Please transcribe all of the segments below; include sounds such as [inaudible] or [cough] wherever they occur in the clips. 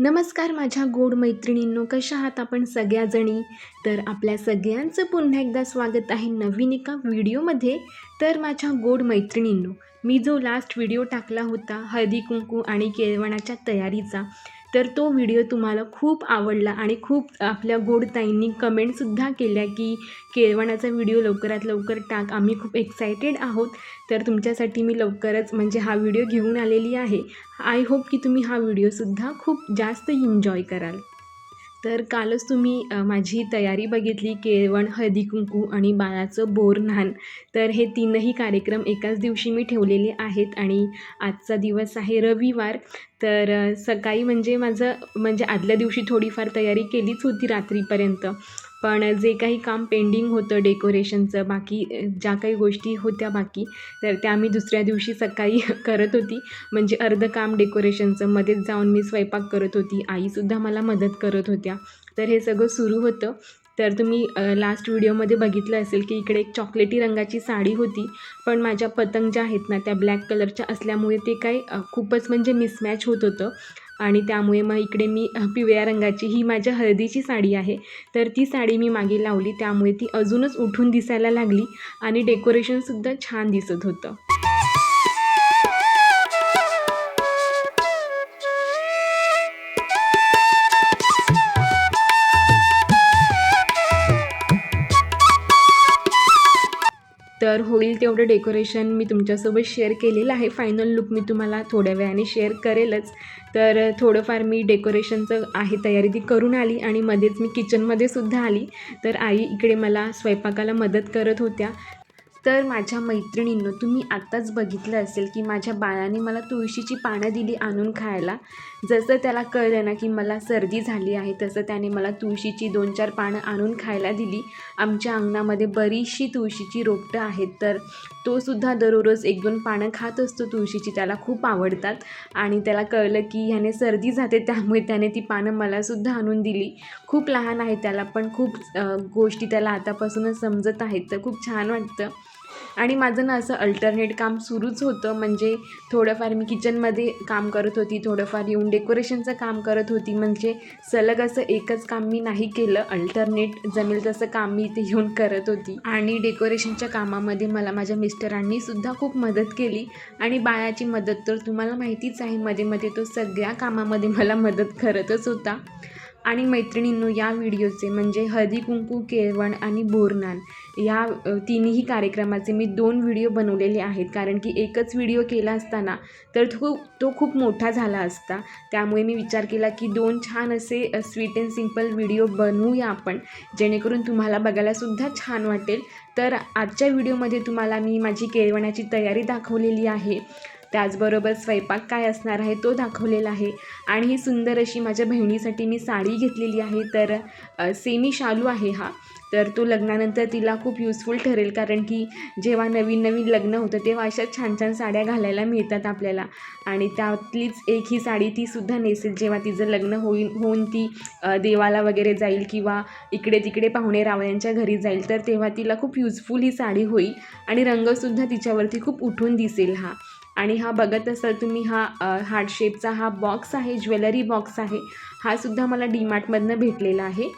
नमस्कार माझ्या गोड मैत्रिणींनो कशा आहात आपण सगळ्याजणी? तर आपल्या सगळ्यांचं पुन्हा एकदा स्वागत आहे नवीन एका व्हिडिओमध्ये. तर माझ्या गोड मैत्रिणींनो मी जो लास्ट व्हिडिओ टाकला होता हळदी कुंकू आणि केळवणाच्या तयारीचा तर तो व्हिडिओ तुम्हाला खूप आवडला आणि खूप आपल्या गोडताईंनी कमेंटसुद्धा केल्या की केळवणाचा व्हिडिओ लवकरात लवकर टाक. आम्ही खूप एक्सायटेड आहोत. तर तुमच्यासाठी मी लवकरच म्हणजे हा व्हिडिओ घेऊन आलेली आहे. आय होप की तुम्ही हा व्हिडिओसुद्धा खूप जास्त एन्जॉय कराल. तर कालच तुम्ही माझी तयारी बघितली केळवण हळदी कुंकू आणि बाळाचं बोरन्हाण तर हे तीनही कार्यक्रम एकाच दिवशी मी ठेवलेले आहेत आणि आजचा दिवस आहे रविवार. तर सकाळी म्हणजे माझं म्हणजे आदल्या दिवशी थोडीफार तयारी केलीच होती रात्रीपर्यंत. पण जे काही काम पेंडिंग होतं डेकोरेशनचं बाकी ज्या काही गोष्टी होत्या बाकी तर त्या मी दुसऱ्या दिवशी सकाळी [laughs] करत होती. म्हणजे अर्धं काम डेकोरेशनचं मध्येच जाऊन मी स्वयंपाक करत होती. आईसुद्धा मला मदत करत होत्या. तर हे सगळं सुरू होतं. तर तुम्ही लास्ट व्हिडिओमध्ये बघितलं असेल की इकडे एक चॉकलेटी रंगाची साडी होती. पण माझ्या पतंग ज्या आहेत ना त्या ब्लॅक कलरच्या असल्यामुळे ते काही खूपच म्हणजे मिसमॅच होत होतं. आणि त्यामुळे मग इकडे मी पिवळ्या रंगाची ही माझ्या हळदीची साडी आहे. तर ती साडी मी मागे लावली. त्यामुळे ती अजूनच उठून दिसायला लागली आणि डेकोरेशनसुद्धा छान दिसत होतं. तर होईल तेवढं डेकोरेशन मी तुमच्यासोबत शेअर केलेलं आहे. फायनल लुक मी तुम्हाला थोड्या वेळाने शेअर करेलच. तर थोडंफार मी डेकोरेशनचं आहे तयारी ती करून आली आणि मध्येच मी किचनमध्ये सुद्धा आली. तर आई इकडे मला स्वयंपाकाला मदत करत होत्या. तर माझ्या मैत्रिणींनो तुम्ही आत्ताच बघितलं असेल की माझ्या बाळाने मला तुळशीची पानं दिली आणून खायला. जसं त्याला कळलं ना की मला सर्दी झाली आहे तसं त्याने मला तुळशीची दोन चार पानं आणून खायला दिली. आमच्या अंगणामध्ये बरीचशी तुळशीची रोपटं आहेत तर तो सुद्धा दररोज एक दोन पानं खात असतो तुळशीची त्याला खूप आवडतात. आणि त्याला कळलं की ह्याने सर्दी जाते त्यामुळे त्याने ती पानं मलासुद्धा आणून दिली. खूप लहान आहे त्याला पण खूप गोष्टी त्याला आतापासूनच समजत आहेत तर खूप छान वाटतं. आणि माझं ना असं अल्टरनेट काम सुरूच होतं. म्हणजे थोडंफार मी किचनमध्ये काम करत होती. थोडंफार येऊन डेकोरेशनचं काम करत होती. म्हणजे सलग असं एकच काम मी नाही केलं. अल्टरनेट जमेल तसं काम मी इथे येऊन करत होती. आणि डेकोरेशनच्या कामामध्ये मला माझ्या मिस्टरांनी सुद्धा खूप मदत केली. आणि बाळाची मदत तर तुम्हाला माहितीच आहे. मध्ये मध्ये तो सगळ्या कामामध्ये मला मदत करतच होता. आणि मैत्रिणींनो या व्हिडिओचे म्हणजे हळदी कुंकू केळवण आणि बोरनान या तिन्ही कार्यक्रमाचे मी दोन व्हिडिओ बनवलेले आहेत. कारण की एकच व्हिडिओ केला असताना तर तो खूप तो खूप मोठा झाला असता. त्यामुळे मी विचार केला की दोन छान असे स्वीट अँड सिंपल व्हिडिओ बनवूया आपण. जेणेकरून तुम्हाला बघायलासुद्धा छान वाटेल. तर आजच्या व्हिडिओमध्ये तुम्हाला मी माझी केळवणाची तयारी दाखवलेली आहे. त्याचबरोबर स्वयंपाक काय असणार आहे तो दाखवलेला आहे. आणि ही सुंदर अशी माझ्या बहिणीसाठी मी साडी घेतलेली आहे. तर सेमी शालू आहे हा. तर तो लग्नानंतर तिला खूप युजफुल ठरेल कारण की जेव्हा नवीन नवीन लग्न होतं तेव्हा अशा छान छान साड्या घालायला मिळतात आपल्याला. आणि त्यातलीच एक ही साडी ती सुद्धा नेसेल जेव्हा तिचं लग्न होईल होऊन ती देवाला वगैरे जाईल किंवा इकडे तिकडे पाहुणे रावळ्यांच्या घरी जाईल. तर तेव्हा तिला खूप युजफुल ही साडी होईल. आणि रंगसुद्धा तिच्यावरती खूप उठून दिसेल हा. आणि हा बघत असाल तुम्ही हा हार्ट शेपचा हा बॉक्स आहे ज्वेलरी बॉक्स आहे हा सुद्धा मला डीमार्टमधनं भेटलेला आहे.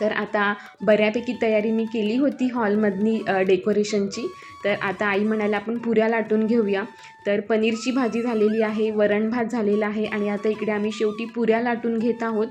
तर आता बऱ्यापैकी तयारी मी केली होती हॉलमधनी डेकोरेशनची. तर आता आई म्हणाल्या आपण पुऱ्या लाटून घेऊया. तर पनीरची भाजी झालेली आहे वरण भात झालेला आहे आणि आता इकडे आम्ही शेवटी पुऱ्या लाटून घेत आहोत.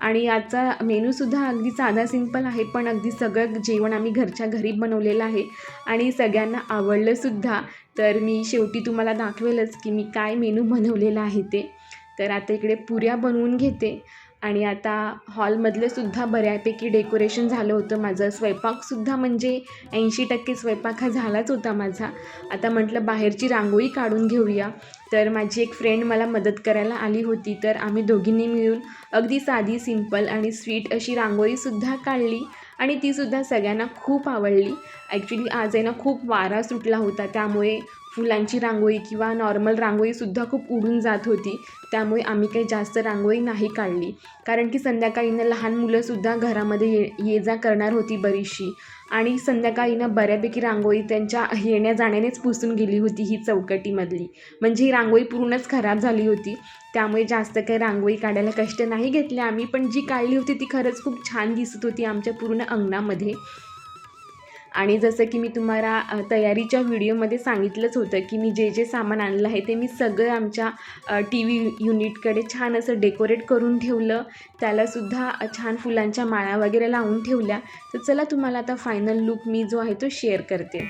आणि याचा मेनूसुद्धा अगदी साधा सिंपल आहे पण अगदी सगळं जेवण आम्ही घरच्या घरी बनवलेलं आहे. आणि सगळ्यांना आवडलंसुद्धा तर मी शेवटी तुम्हाला दाखवेलच की मी काय मेनू बनवलेला आहे ते. तर आता इकडे पुऱ्या बनवून घेते. आणि आता हॉलमधले सुद्धा बऱ्यापैकी डेकोरेशन झालं होतं. माझं स्वयंपाकसुद्धा म्हणजे ऐंशी टक्के स्वयंपाक हा झालाच होता माझा. आता म्हटलं बाहेरची रांगोळी काढून घेऊया. तर माझी एक फ्रेंड मला मदत करायला आली होती. तर आम्ही दोघींनी मिळून अगदी साधी सिंपल आणि स्वीट अशी रांगोळीसुद्धा काढली. आणि तीसुद्धा सगळ्यांना खूप आवडली. ॲक्च्युली आज आहे ना खूप वारा सुटला होता. त्यामुळे फुलांची रांगोळी किंवा नॉर्मल रांगोळीसुद्धा खूप उडून जात होती. त्यामुळे आम्ही काही जास्त रांगोळी नाही काढली. कारण की संध्याकाळी ना लहान मुलंसुद्धा घरामध्ये ये ये जा करणार होती बरीचशी. आणि संध्याकाळी ना बऱ्यापैकी रांगोळी त्यांच्या येण्या जाण्यानेच पुसून गेली होती ही चौकटीमधली. म्हणजे ही रांगोळी पूर्णच खराब झाली होती. त्यामुळे जास्त काही रांगोळी काढायला कष्ट नाही घेतले आम्ही पण जी काढली होती ती खरंच खूप छान दिसत होती आमच्या पूर्ण अंगणामध्ये. आणि जसं की मी तुम्हाला तयारीच्या व्हिडिओमध्ये सांगितलंच होतं की मी जे जे सामान आणलं आहे ते मी सगळं आमच्या टी व्ही युनिटकडे छान असं डेकोरेट करून ठेवलं. त्यालासुद्धा छान फुलांच्या माळा वगैरे लावून ठेवल्या. तर चला तुम्हाला आता फायनल लुक मी जो आहे तो शेअर करते.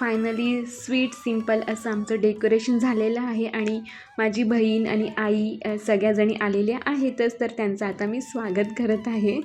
फायनली स्वीट सिंपल असं आमचं डेकोरेशन झालेलं आहे. आणि माझी बहीण आणि आई सगळ्याजणी आलेल्या आहेतच तर त्यांचं आता मी स्वागत करत आहे.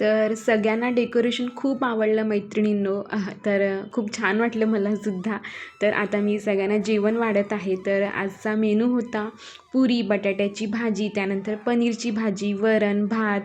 तर सगळ्यांना डेकोरेशन खूप आवडलं मैत्रिणींनो. तर खूप छान वाटलं मला सुद्धा. तर आता मी सगळ्यांना जेवण वाढत आहे. तर आजचा मेनू होता पुरी बटाट्याची भाजी त्यानंतर पनीरची भाजी वरण भात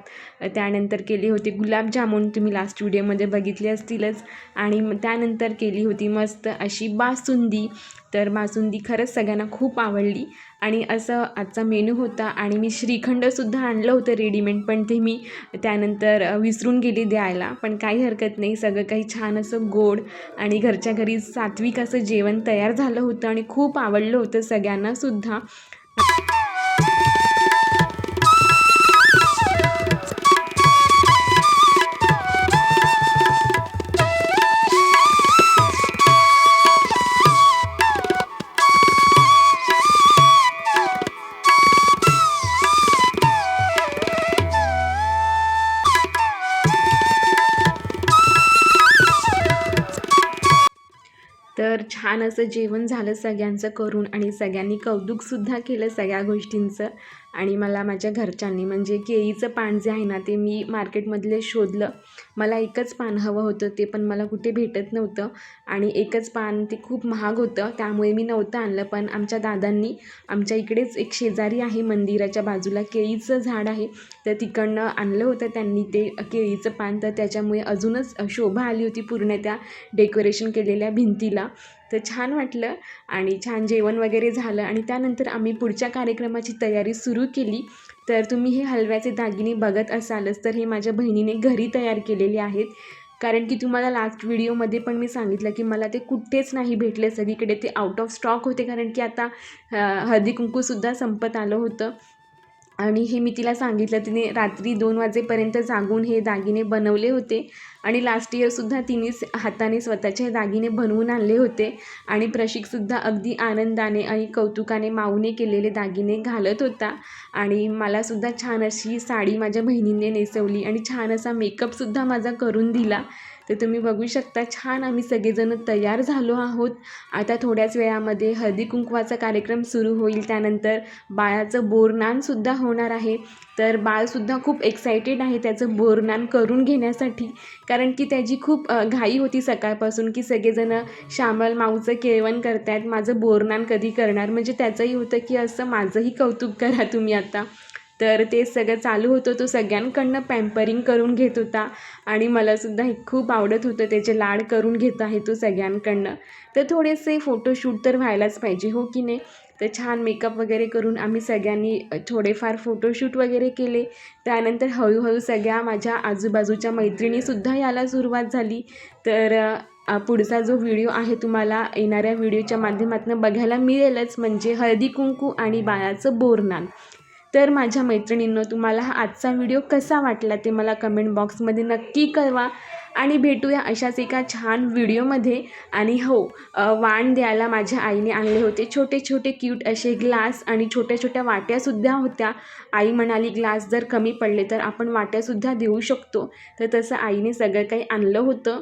त्यानंतर केले होते गुलाबजामुन तुम्ही लास्ट व्हिडिओमध्ये बघितले असतीलच. आणि त्यानंतर केली होती मस्त अशी बासुंदी. तर बासुंदी खरंच सगळ्यांना खूप आवडली. आणि असं आजचा मेनू होता. आणि मी श्रीखंडसुद्धा आणलं होतं रेडीमेड पण ते मी त्यानंतर विसरून गेली द्यायला. पण काही हरकत नाही. सगळं काही छान असं गोड. आणि घरच्या घरी सात्विक असं जेवण तयार झालं होतं. आणि खूप आवडलं होतं सगळ्यांनासुद्धा you [laughs] तर छान असं जेवण झालं सगळ्यांचं करून आणि सगळ्यांनी कौतुकसुद्धा केलं सगळ्या गोष्टींचं. आणि मला माझ्या घरच्यांनी म्हणजे केळीचं पान जे आहे ना ते मी मार्केटमधले शोधलं. मला एकच पान हवं होतं ते पण मला कुठे भेटत नव्हतं. आणि एकच पान ते खूप महाग होतं त्यामुळे मी नव्हतं आणलं. पण आमच्या दादांनी आमच्या इकडेच एक शेजारी आहे मंदिराच्या बाजूला केळीचं झाड आहे. तर तिकडनं आणलं होतं त्यांनी ते केळीचं पान. तर त्याच्यामुळे अजूनच शोभा आली होती पूर्ण त्या डेकोरेशन केलेल्या भिंतीला. तर छान वाटलं आणि छान जेवण वगैरे झालं. आणि त्यानंतर आम्ही पुढच्या कार्यक्रमाची तयारी सुरू केली. तर तुम्ही हे हलव्याचे दागिने बघत असालच तर हे माझ्या बहिणीने घरी तयार केलेले आहेत. कारण की तुम्हाला लास्ट व्हिडिओमध्ये पण मी सांगितलं की मला ते कुठेच नाही भेटले. सगळीकडे ते आउट ऑफ स्टॉक होते कारण की आता हळदी कुंकूसुद्धा संपत आलं होतं. आणि हे मी तिला सांगितलं तिने रात्री दोन वाजेपर्यंत जागून हे दागिने बनवले होते आणि लास्ट इयरसुद्धा तिनेच हाताने स्वतःचे हे दागिने बनवून आणले होते आणि प्रशिकसुद्धा अगदी आनंदाने आणि कौतुकाने माऊने केलेले दागिने घालत होता आणि मलासुद्धा छान अशी साडी माझ्या बहिणीने नेसवली आणि छान असा मेकअपसुद्धा माझा करून दिला. तर तुम्ही बघू शकता छान आम्ही सगळेजण तयार झालो आहोत. आता थोड्याच वेळामध्ये हळदी कुंकवाचा कार्यक्रम सुरू होईल. त्यानंतर बाळाचं बोरनानसुद्धा होणार आहे. तर बाळसुद्धा खूप एक्सायटेड आहे त्याचं बोरनान करून घेण्यासाठी. कारण की त्याची खूप घाई होती सकाळपासून की सगळेजणं श्यामल माऊचं केळवण करतायत माझं बोरनान कधी करणार? म्हणजे त्याचंही होतं की असं माझंही कौतुक करा तुम्ही आता. तर ते सगळं चालू होतं तो सगळ्यांकडनं पॅम्परिंग करून घेत होता. आणि मलासुद्धा हे खूप आवडत होतं त्याचे लाड करून घेत आहे तो सगळ्यांकडनं. तर थोडेसे फोटोशूट तर व्हायलाच पाहिजे हो की नाही? तर छान मेकअप वगैरे करून आम्ही सगळ्यांनी थोडेफार फोटोशूट वगैरे केले. त्यानंतर हळूहळू सगळ्या माझ्या आजूबाजूच्या मैत्रिणीसुद्धा याला सुरुवात झाली. तर पुढचा जो व्हिडिओ आहे तुम्हाला येणाऱ्या व्हिडिओच्या माध्यमातून बघायला मिळेलच म्हणजे हळदी कुंकू आणि बाळाचं बोरनान. तर माझ्या मैत्रिणींनो तुम्हाला हा आजचा व्हिडिओ कसा वाटला ते मला कमेंट बॉक्समध्ये नक्की कळवा. आणि भेटूया अशाच एका छान व्हिडिओमध्ये आणि हो वाण द्यायला माझ्या आईने आणले होते. छोटे छोटे क्यूट असे ग्लास आणि छोट्या छोट्या वाट्यासुद्धा होत्या. आई म्हणाली ग्लास जर कमी पडले तर आपण वाट्यासुद्धा देऊ शकतो. तर तसं आईने सगळं काही आणलं होतं.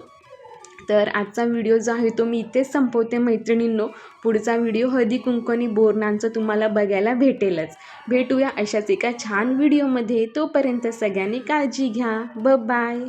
तर आजचा व्हिडिओ जो आहे तो मी इथेच संपवते मैत्रिणींनो. पुढचा व्हिडिओ हळदी कुंकणी बोरणांचं तुम्हाला बघायला भेटेलच. भेटूया अशाच एका छान व्हिडिओमध्ये. तोपर्यंत सगळ्यांनी काळजी घ्या. ब बाय